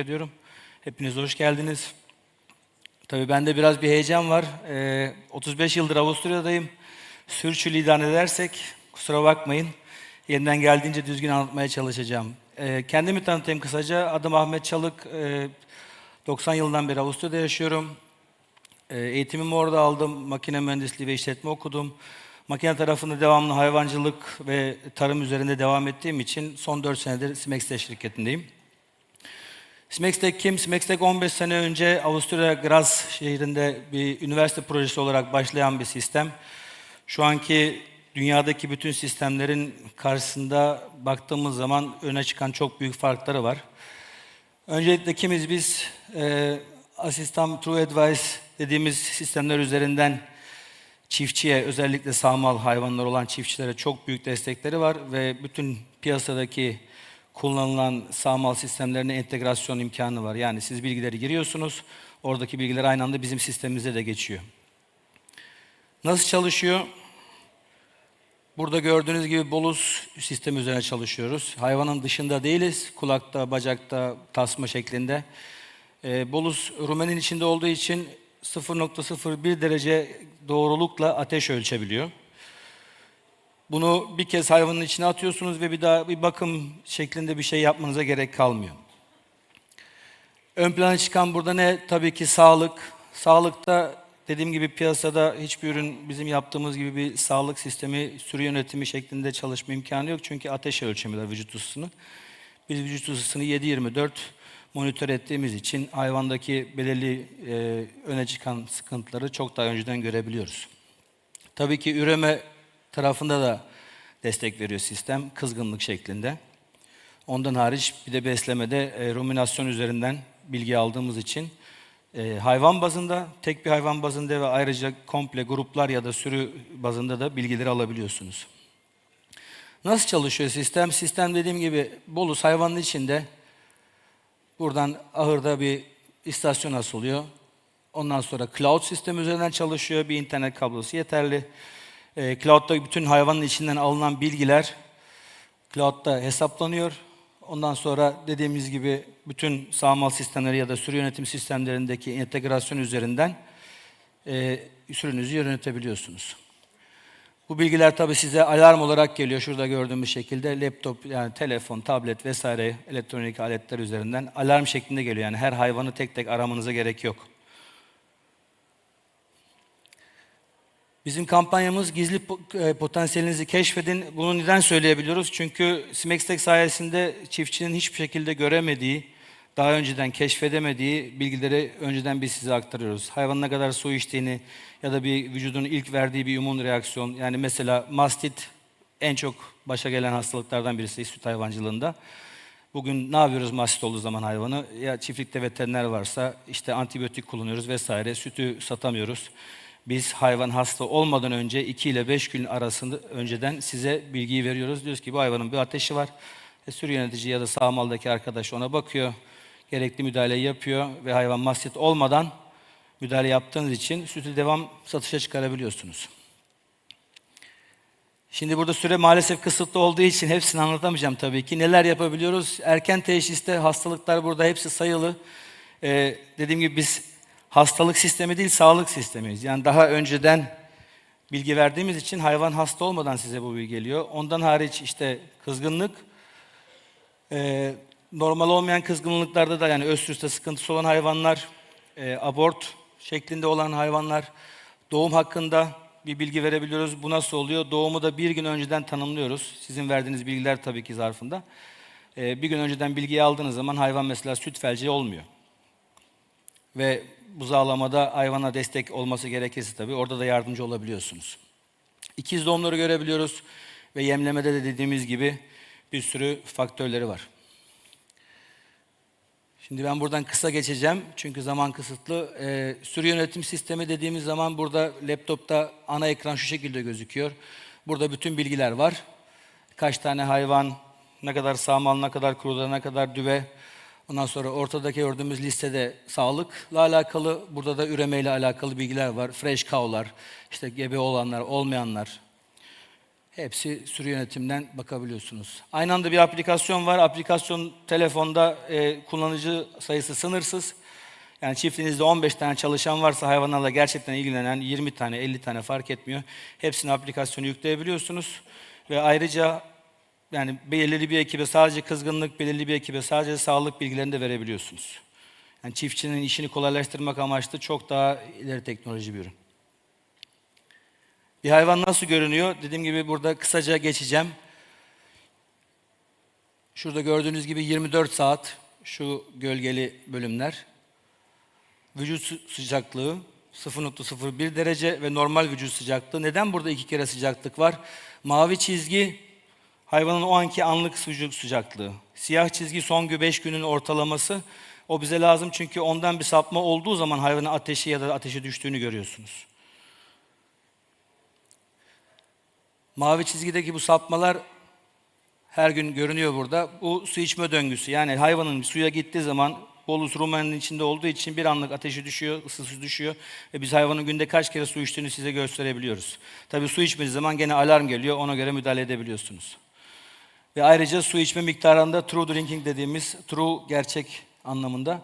ediyorum. Hepiniz hoş geldiniz. Tabii bende biraz bir heyecan var. Ee, 35 yıldır Avusturya'dayım. Sürçülisan edersek kusura bakmayın. Yeniden geldiğince düzgün anlatmaya çalışacağım. Ee, kendimi tanıtayım kısaca. Adım Ahmet Çalık. Ee, 90 yıldan beri Avusturya'da yaşıyorum. Ee, eğitimimi orada aldım. Makine mühendisliği ve işletme okudum. Makine tarafında devamlı hayvancılık ve tarım üzerinde devam ettiğim için son 4 senedir Smextech şirketindeyim. Smextech kim? Smextech 15 sene önce Avusturya Graz şehrinde bir üniversite projesi olarak başlayan bir sistem. Şu anki dünyadaki bütün sistemlerin karşısında baktığımız zaman öne çıkan çok büyük farkları var. Öncelikle kimiz biz? Ee, asistan True Advice dediğimiz sistemler üzerinden çiftçiye, özellikle sağmal hayvanlar olan çiftçilere çok büyük destekleri var ve bütün piyasadaki kullanılan sağmal sistemlerine entegrasyon imkanı var. Yani siz bilgileri giriyorsunuz, oradaki bilgiler aynı anda bizim sistemimize de geçiyor. Nasıl çalışıyor? Burada gördüğünüz gibi bolus sistemi üzerine çalışıyoruz. Hayvanın dışında değiliz, kulakta, bacakta, tasma şeklinde. Ee, bolus rumenin içinde olduğu için 0.01 derece doğrulukla ateş ölçebiliyor. Bunu bir kez hayvanın içine atıyorsunuz ve bir daha bir bakım şeklinde bir şey yapmanıza gerek kalmıyor. Ön plana çıkan burada ne? Tabii ki sağlık. Sağlıkta dediğim gibi piyasada hiçbir ürün bizim yaptığımız gibi bir sağlık sistemi, sürü yönetimi şeklinde çalışma imkanı yok. Çünkü ateş ölçemiyorlar vücut ısısını. Biz vücut ısısını 7-24 monitör ettiğimiz için hayvandaki belirli e, öne çıkan sıkıntıları çok daha önceden görebiliyoruz. Tabii ki üreme tarafında da destek veriyor sistem kızgınlık şeklinde. Ondan hariç bir de beslemede e, ruminasyon üzerinden bilgi aldığımız için e, hayvan bazında, tek bir hayvan bazında ve ayrıca komple gruplar ya da sürü bazında da bilgileri alabiliyorsunuz. Nasıl çalışıyor sistem? Sistem dediğim gibi bolus hayvanın içinde buradan ahırda bir istasyon asılıyor. Ondan sonra cloud sistemi üzerinden çalışıyor. Bir internet kablosu yeterli. E, cloud'da bütün hayvanın içinden alınan bilgiler cloud'da hesaplanıyor. Ondan sonra dediğimiz gibi bütün sağmal sistemleri ya da sürü yönetim sistemlerindeki entegrasyon üzerinden e, sürünüzü yönetebiliyorsunuz. Bu bilgiler tabii size alarm olarak geliyor. Şurada gördüğümüz şekilde laptop, yani telefon, tablet vesaire elektronik aletler üzerinden alarm şeklinde geliyor. Yani her hayvanı tek tek aramanıza gerek yok. Bizim kampanyamız gizli e, potansiyelinizi keşfedin. Bunu neden söyleyebiliyoruz? Çünkü Smextech sayesinde çiftçinin hiçbir şekilde göremediği, daha önceden keşfedemediği bilgileri önceden biz size aktarıyoruz. Hayvanın ne kadar su içtiğini ya da bir vücudun ilk verdiği bir immün reaksiyon. Yani mesela mastit en çok başa gelen hastalıklardan birisi süt hayvancılığında. Bugün ne yapıyoruz mastit olduğu zaman hayvanı? Ya çiftlikte veteriner varsa işte antibiyotik kullanıyoruz vesaire. Sütü satamıyoruz. Biz hayvan hasta olmadan önce 2 ile 5 gün arasında önceden size bilgiyi veriyoruz. Diyoruz ki bu hayvanın bir ateşi var. E, sürü yönetici ya da sağmaldaki arkadaş ona bakıyor. Gerekli müdahaleyi yapıyor ve hayvan mastit olmadan müdahale yaptığınız için sütü devam satışa çıkarabiliyorsunuz. Şimdi burada süre maalesef kısıtlı olduğu için hepsini anlatamayacağım tabii ki. Neler yapabiliyoruz? Erken teşhiste hastalıklar burada hepsi sayılı. Ee, dediğim gibi biz hastalık sistemi değil, sağlık sistemiyiz. Yani daha önceden bilgi verdiğimiz için hayvan hasta olmadan size bu bilgi geliyor. Ondan hariç işte kızgınlık, ee, normal olmayan kızgınlıklarda da yani östrüste sıkıntısı olan hayvanlar, e, abort şeklinde olan hayvanlar, doğum hakkında bir bilgi verebiliyoruz. Bu nasıl oluyor? Doğumu da bir gün önceden tanımlıyoruz. Sizin verdiğiniz bilgiler tabii ki zarfında. Ee, bir gün önceden bilgiyi aldığınız zaman hayvan mesela süt felci olmuyor. Ve buzağlamada hayvana destek olması gerekirse tabii orada da yardımcı olabiliyorsunuz. İkiz doğumları görebiliyoruz ve yemlemede de dediğimiz gibi bir sürü faktörleri var. Şimdi ben buradan kısa geçeceğim çünkü zaman kısıtlı. Ee, sürü yönetim sistemi dediğimiz zaman burada laptopta ana ekran şu şekilde gözüküyor. Burada bütün bilgiler var. Kaç tane hayvan, ne kadar sağmal, ne kadar kuruda, ne kadar düve. Ondan sonra ortadaki gördüğümüz listede sağlıkla alakalı, burada da üremeyle alakalı bilgiler var. Fresh cow'lar, işte gebe olanlar, olmayanlar. Hepsi sürü yönetimden bakabiliyorsunuz. Aynı anda bir aplikasyon var. Aplikasyon telefonda e, kullanıcı sayısı sınırsız. Yani çiftliğinizde 15 tane çalışan varsa hayvanlarla gerçekten ilgilenen 20 tane 50 tane fark etmiyor. Hepsini aplikasyonu yükleyebiliyorsunuz. Ve ayrıca yani belirli bir ekibe sadece kızgınlık, belirli bir ekibe sadece sağlık bilgilerini de verebiliyorsunuz. Yani çiftçinin işini kolaylaştırmak amaçlı çok daha ileri teknoloji bir ürün. Bir hayvan nasıl görünüyor? Dediğim gibi burada kısaca geçeceğim. Şurada gördüğünüz gibi 24 saat şu gölgeli bölümler. Vücut sı- sıcaklığı 0.01 derece ve normal vücut sıcaklığı. Neden burada iki kere sıcaklık var? Mavi çizgi hayvanın o anki anlık vücut sıcaklığı. Siyah çizgi son 5 günün ortalaması. O bize lazım çünkü ondan bir sapma olduğu zaman hayvanın ateşi ya da ateşi düştüğünü görüyorsunuz. Mavi çizgideki bu sapmalar her gün görünüyor burada. Bu su içme döngüsü. Yani hayvanın suya gittiği zaman bolus rumeninin içinde olduğu için bir anlık ateşi düşüyor, ısısı düşüyor ve biz hayvanın günde kaç kere su içtiğini size gösterebiliyoruz. Tabii su içmediği zaman gene alarm geliyor, ona göre müdahale edebiliyorsunuz. Ve ayrıca su içme miktarında true drinking dediğimiz true gerçek anlamında.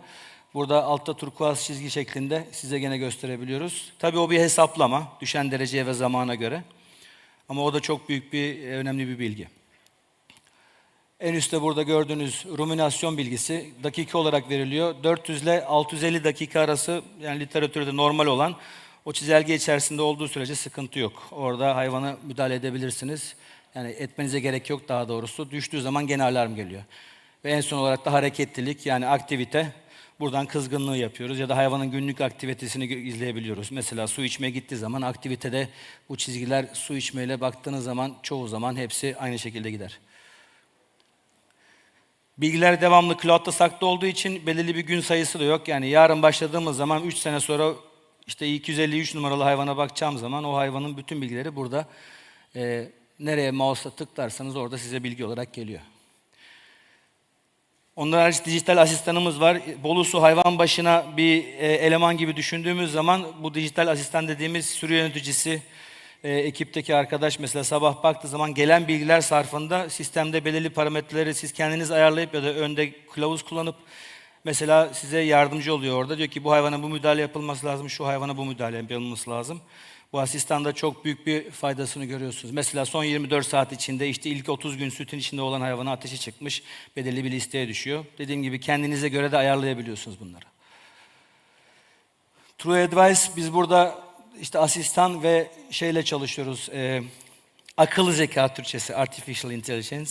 Burada altta turkuaz çizgi şeklinde size gene gösterebiliyoruz. Tabii o bir hesaplama düşen dereceye ve zamana göre. Ama o da çok büyük bir, önemli bir bilgi. En üstte burada gördüğünüz ruminasyon bilgisi dakika olarak veriliyor. 400 ile 650 dakika arası yani literatürde normal olan o çizelge içerisinde olduğu sürece sıkıntı yok. Orada hayvana müdahale edebilirsiniz. Yani etmenize gerek yok daha doğrusu. Düştüğü zaman gene alarm geliyor. Ve en son olarak da hareketlilik yani aktivite. Buradan kızgınlığı yapıyoruz ya da hayvanın günlük aktivitesini izleyebiliyoruz. Mesela su içmeye gittiği zaman aktivitede bu çizgiler su içmeyle baktığınız zaman çoğu zaman hepsi aynı şekilde gider. Bilgiler devamlı cloud'da saklı olduğu için belirli bir gün sayısı da yok. Yani yarın başladığımız zaman 3 sene sonra işte 253 numaralı hayvana bakacağım zaman o hayvanın bütün bilgileri burada. Ee, nereye mouse'la tıklarsanız orada size bilgi olarak geliyor. Onlar hariç dijital asistanımız var. Bolusu hayvan başına bir e, eleman gibi düşündüğümüz zaman bu dijital asistan dediğimiz sürü yöneticisi, e, ekipteki arkadaş mesela sabah baktığı zaman gelen bilgiler sarfında sistemde belirli parametreleri siz kendiniz ayarlayıp ya da önde kılavuz kullanıp mesela size yardımcı oluyor orada. Diyor ki bu hayvana bu müdahale yapılması lazım, şu hayvana bu müdahale yapılması lazım. Bu asistanda çok büyük bir faydasını görüyorsunuz. Mesela son 24 saat içinde işte ilk 30 gün sütün içinde olan hayvana ateşi çıkmış, belirli bir listeye düşüyor. Dediğim gibi kendinize göre de ayarlayabiliyorsunuz bunları. True Advice biz burada işte asistan ve şeyle çalışıyoruz. E, akıllı zeka Türkçesi, Artificial Intelligence.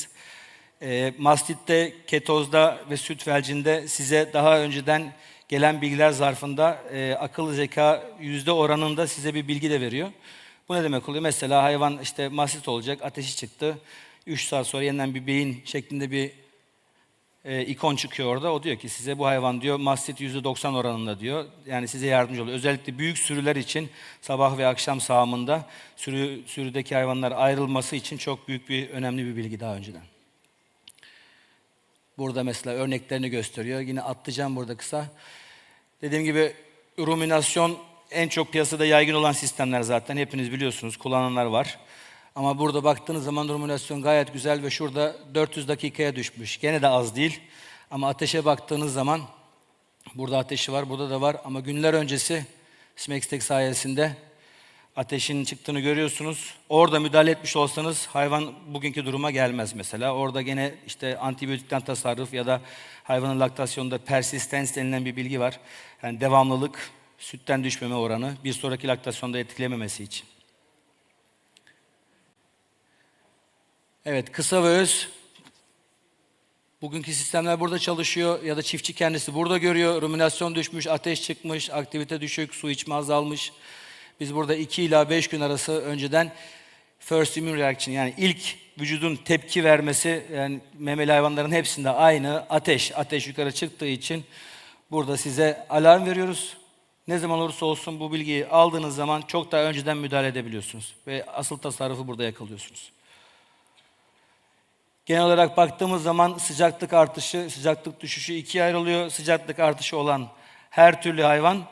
E, mastitte, ketozda ve süt felcinde size daha önceden gelen bilgiler zarfında e, akıllı zeka yüzde oranında size bir bilgi de veriyor. Bu ne demek oluyor? Mesela hayvan işte mastit olacak, ateşi çıktı. 3 saat sonra yeniden bir beyin şeklinde bir e, ikon çıkıyor orada. O diyor ki size bu hayvan diyor mastit %90 oranında diyor. Yani size yardımcı oluyor. Özellikle büyük sürüler için sabah ve akşam sağımında sürü, sürüdeki hayvanlar ayrılması için çok büyük bir önemli bir bilgi daha önceden. Burada mesela örneklerini gösteriyor. Yine atlayacağım burada kısa. Dediğim gibi ruminasyon en çok piyasada yaygın olan sistemler zaten. Hepiniz biliyorsunuz. Kullananlar var. Ama burada baktığınız zaman ruminasyon gayet güzel ve şurada 400 dakikaya düşmüş. Gene de az değil. Ama ateşe baktığınız zaman burada ateşi var, burada da var. Ama günler öncesi Smextech sayesinde ateşin çıktığını görüyorsunuz. Orada müdahale etmiş olsanız hayvan bugünkü duruma gelmez mesela. Orada gene işte antibiyotikten tasarruf ya da hayvanın laktasyonunda persistens denilen bir bilgi var. Yani devamlılık, sütten düşmeme oranı bir sonraki laktasyonda etkilememesi için. Evet, kısa ve öz. Bugünkü sistemler burada çalışıyor ya da çiftçi kendisi burada görüyor. Ruminasyon düşmüş, ateş çıkmış, aktivite düşük, su içme azalmış. Biz burada 2 ila 5 gün arası önceden first immune reaction yani ilk vücudun tepki vermesi yani memeli hayvanların hepsinde aynı ateş. Ateş yukarı çıktığı için burada size alarm veriyoruz. Ne zaman olursa olsun bu bilgiyi aldığınız zaman çok daha önceden müdahale edebiliyorsunuz. Ve asıl tasarrufu burada yakalıyorsunuz. Genel olarak baktığımız zaman sıcaklık artışı, sıcaklık düşüşü ikiye ayrılıyor. Sıcaklık artışı olan her türlü hayvan,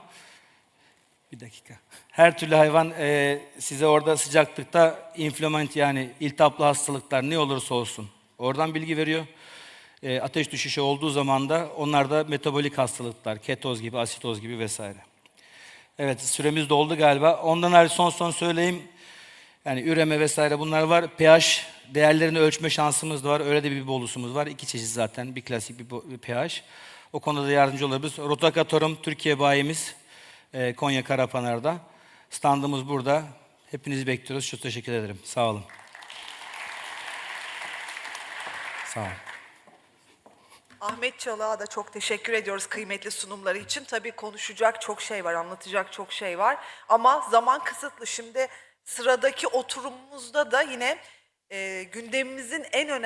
bir dakika, Her türlü hayvan e, size orada sıcaklıkta inflamant yani iltihaplı hastalıklar ne olursa olsun oradan bilgi veriyor. E, ateş düşüşü olduğu zaman da onlar da metabolik hastalıklar, ketoz gibi, asitoz gibi vesaire. Evet süremiz doldu galiba. Ondan hariç son son söyleyeyim. Yani üreme vesaire bunlar var. pH değerlerini ölçme şansımız da var. Öyle de bir bolusumuz var. İki çeşit zaten. Bir klasik bir, pH. O konuda da yardımcı olabiliriz. Rotakator'um Türkiye bayimiz. e, Konya Karapınar'da. Standımız burada. Hepinizi bekliyoruz. Çok teşekkür ederim. Sağ olun. Sağ olun. Ahmet Çalık'a da çok teşekkür ediyoruz kıymetli sunumları için. Tabii konuşacak çok şey var, anlatacak çok şey var. Ama zaman kısıtlı. Şimdi sıradaki oturumumuzda da yine e, gündemimizin en önemli